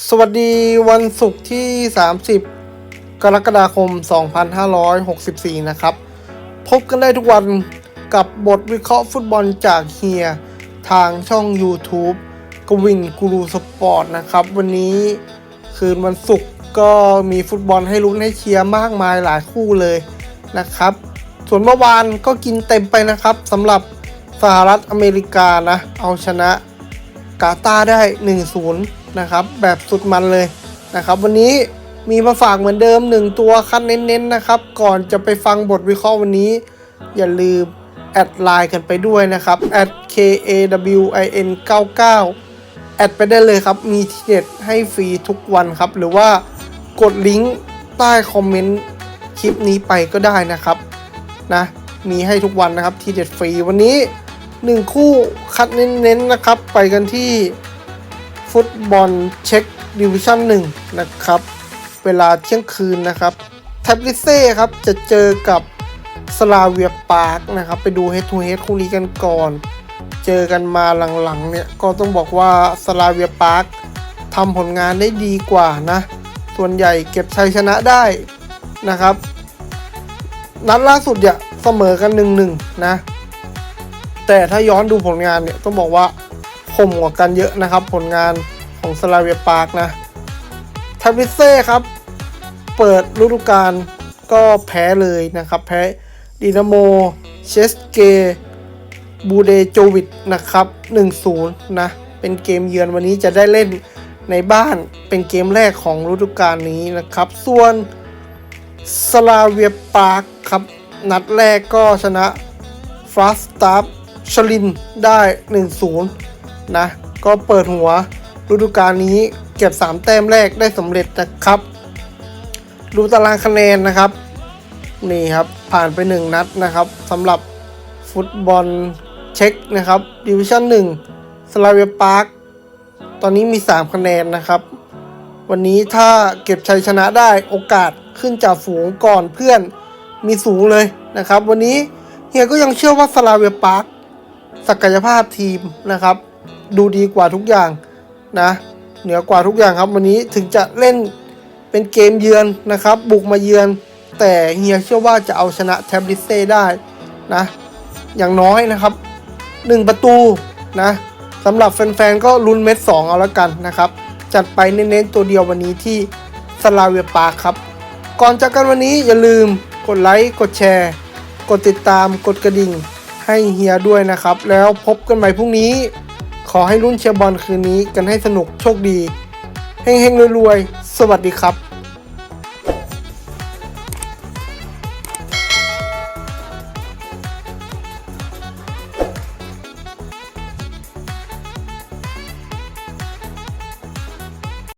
สวัสดีวันศุกร์ที่ 30 กรกฎาคม 2564 นะครับ พบกันได้ทุกวันกับบทวิเคราะห์ฟุตบอลจากเฮีย ทางช่อง YouTube กวินกูรูสปอร์ตนะครับ วันนี้คืนวันศุกร์ก็มีฟุตบอลให้ลุ้นให้เชียร์มากมายหลายคู่เลยนะครับ ส่วนเมื่อวานก็กินเต็มไปนะครับสำหรับสหรัฐอเมริกานะ เอาชนะกาตาร์ได้ 1-0 นะครับ แบบสุดมันเลยนะครับ วันนี้มีมาฝากเหมือนเดิม 1 ตัวคัดเน้นๆนะครับ ก่อนจะไปฟังบทวิเคราะห์วันนี้ อย่าลืมแอดไลน์กันไปด้วยนะครับ kawin 99แอดไปได้เลยครับ มีทีเด็ดให้ฟรีทุกวันครับ หรือว่ากดลิงก์ใต้คอมเมนต์คลิปนี้ไปก็ได้นะครับนะมีให้ทุกวันนะครับทีเด็ดฟรีวันนี้หนึ่งคู่คัดเน้นๆนะครับ ไปกันที่ ฟุตบอลเช็คดิวิชั่น1นะครับ เวลาเที่ยงคืนนะครับแท็บลิเซ่ครับจะเจอกับสลาเวียปาร์กนะครับ ไปดูเฮดทูเฮดคู่นี้กันก่อน เจอกันมาหลังๆเนี่ยก็ต้องบอกว่าสลาเวียปาร์กทำผลงานได้ดีกว่านะ ส่วนใหญ่เก็บชัยชนะได้นะครับ นัดล่าสุดเนี่ยเสมอกันหนึ่งหนึ่งนะ แต่ถ้าย้อนดูผลงานเนี่ยต้องบอกว่า คมกว่ากันเยอะนะครับ ผลงานของสลาเวียปาร์กนะทาวิเซ่ครับ เปิดฤดูกาลก็แพ้เลยนะครับ แพ้ดินาโมเชสเกบูเดโจวิดนะครับ 1-0 นะ เป็นเกมเยือนวันนี้จะได้เล่นในบ้านเป็นเกมแรกของฤดูกาลนี้นะครับ ส่วนสลาเวียปาร์กครับ นัดแรกก็ชนะฟาสตาร์ชลินได้ 1-0 นะ ก็เปิดหัวฤดูกาลนี้เก็บ 3 แต้มแรกได้สำเร็จนะครับ ดูตารางคะแนนนะครับ นี่ครับผ่านไป 1 นัดนะครับสำหรับฟุตบอลเช็คนะครับดิวิชั่น1สลาเวียปาร์คตอนนี้มี 3 คะแนนนะครับ วันนี้ถ้าเก็บชัยชนะได้โอกาสขึ้นจากฝูงก่อนเพื่อนมีสูงเลยนะครับ วันนี้เฮียก็ยังเชื่อว่าสลาเวียปาร์คศักยภาพทีมนะครับ ดูดีกว่าทุกอย่างนะ เหนือกว่าทุกอย่างครับวันนี้ถึงจะเล่นเป็นเกมเยือนนะครับ บุกมาเยือน แต่เฮียเชื่อว่าจะเอาชนะแทบลิเซ่ได้นะ อย่างน้อยนะครับ 1 ประตูนะสำหรับแฟนๆก็ลุ้นเม็ด 2 เอาละกันนะครับ จัดไปเน้นๆตัวเดียววันนี้ที่สลาเวียปาร์ครับ ก่อนจากกันวันนี้อย่าลืมกดไลค์กดแชร์ กดติดตามกดกระดิ่งให้เฮียด้วยนะครับ แล้วพบกันใหม่พรุ่งนี้ ขอให้รุ่นเชียร์บอลคืนนี้กันให้สนุกโชคดีเฮงๆรวยๆ สวัสดีครับ